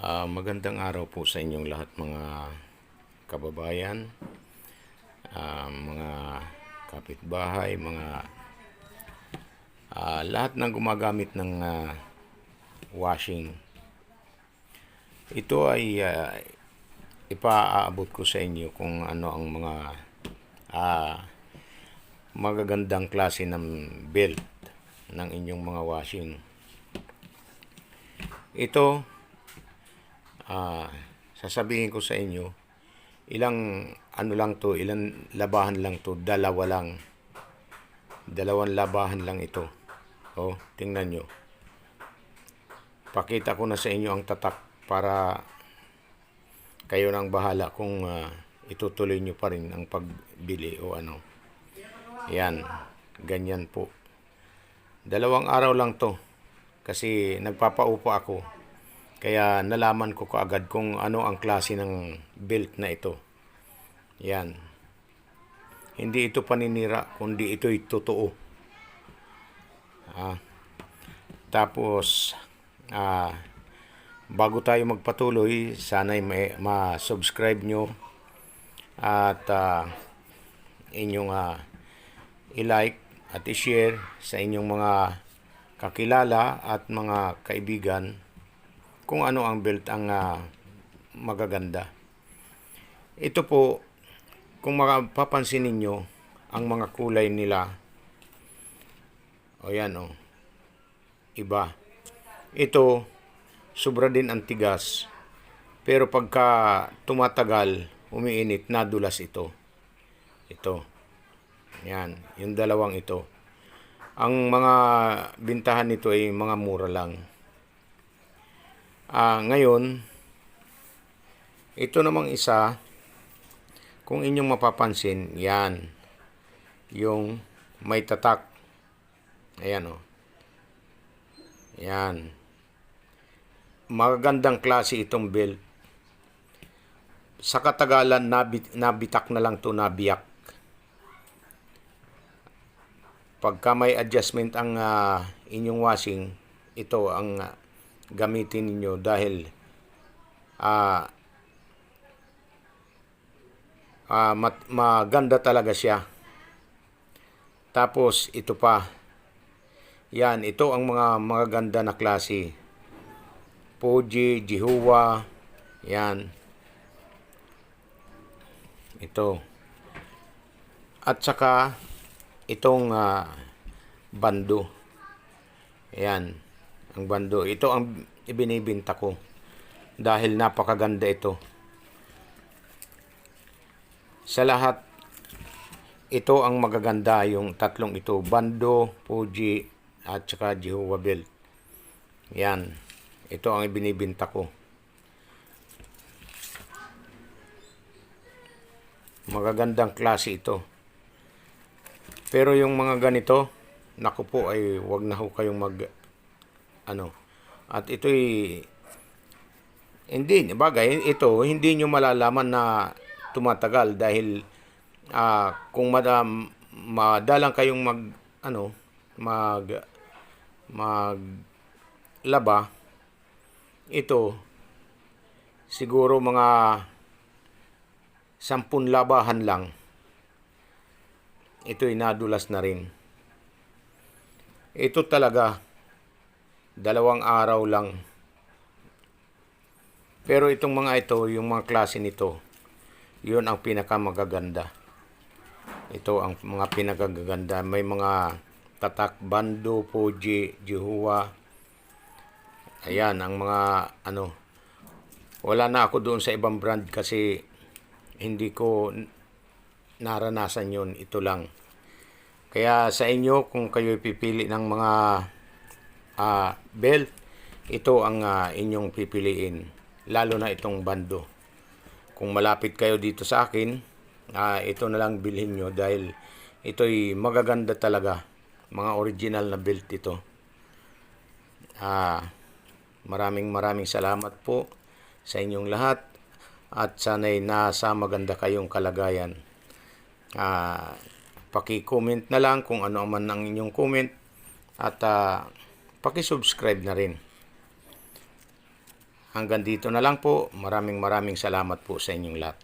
Ah, magandang araw po sa inyong lahat mga kababayan, ah, mga kapitbahay, mga ah, lahat ng gumagamit ng ah, washing. Ito ay ah, ipaaabot ko sa inyo kung ano ang mga ah, magagandang klase ng belt ng inyong mga washing. Ito, ah, sasabihin ko sa inyo, ilang ano lang to, ilang labahan lang to, dalawa lang. Dalawang labahan lang ito. Oh, tingnan nyo. Pakita ko na sa inyo ang tatak para kayo nang bahala kung ah, itutuloy nyo pa rin ang pagbili o ano. Yan, ganyan po. Dalawang araw lang to kasi nagpapaupo ako. Kaya nalaman ko kaagad kung ano ang klase ng belt na ito. Yan. Hindi ito paninira, kundi ito'y totoo. Ah. Tapos, ah, bago tayo magpatuloy, sana'y ma-subscribe nyo at ah, inyong ah, i-like at i-share sa inyong mga kakilala at mga kaibigan kung ano ang belt ang ah, magaganda. Ito po, kung mapapansin ninyo, ang mga kulay nila, o yan o, iba. Ito, sobra din ang tigas. Pero pagka tumatagal, umiinit, nadulas ito. Ito. Yan, yung dalawang ito. Ang mga bintahan nito ay mga mura lang. Ah, ngayon, ito namang isa, kung inyong mapapansin, yan, yung may tatak. Ayan o. Yan. Magagandang klase itong belt. Sa katagalan, nabit, nabitak na lang to nabiyak. Pagka may adjustment ang ah, inyong washing, ito ang ah, gamitin ninyo dahil ah ah, mat- maganda talaga siya. Tapos ito pa. Yan, ito ang mga magaganda na klase. Fuji, Jihua, yan. Ito. At saka itong ah, bando. Yan, ang bando. Ito ang ibinibinta ko dahil napakaganda ito. Sa lahat, ito ang magaganda yung tatlong ito. Bando, Fuji, at saka Jehovah Belt. Yan. Ito ang ibinibinta ko. Magagandang klase ito. Pero yung mga ganito, naku po ay wag na ho kayong mag ano. At ito'y hindi, bagay, ito hindi nyo malalaman na tumatagal dahil ah, kung madam madalang kayong mag ano mag mag laba ito siguro mga sampun labahan lang ito'y nadulas na rin ito talaga dalawang araw lang. Pero itong mga ito yung mga klase nito yun ang pinakamagaganda. Ito ang mga pinagaganda. May mga tatak bando Fuji Jihua ayan ang mga ano wala na ako doon sa ibang brand kasi hindi ko naranasan yon ito lang. Kaya sa inyo kung kayo pipili ng mga ah, belt ito ang ah, inyong pipiliin lalo na itong bando kung malapit kayo dito sa akin, ah, ito na lang bilhin nyo dahil ito'y magaganda talaga. Mga original na belt ito. Ah, maraming maraming salamat po sa inyong lahat at sana'y nasa maganda kayong kalagayan. Ah, paki-comment na lang kung ano man ang inyong comment at ah, paki-subscribe na rin. hanggang dito na lang po. Maraming maraming salamat po sa inyong lahat.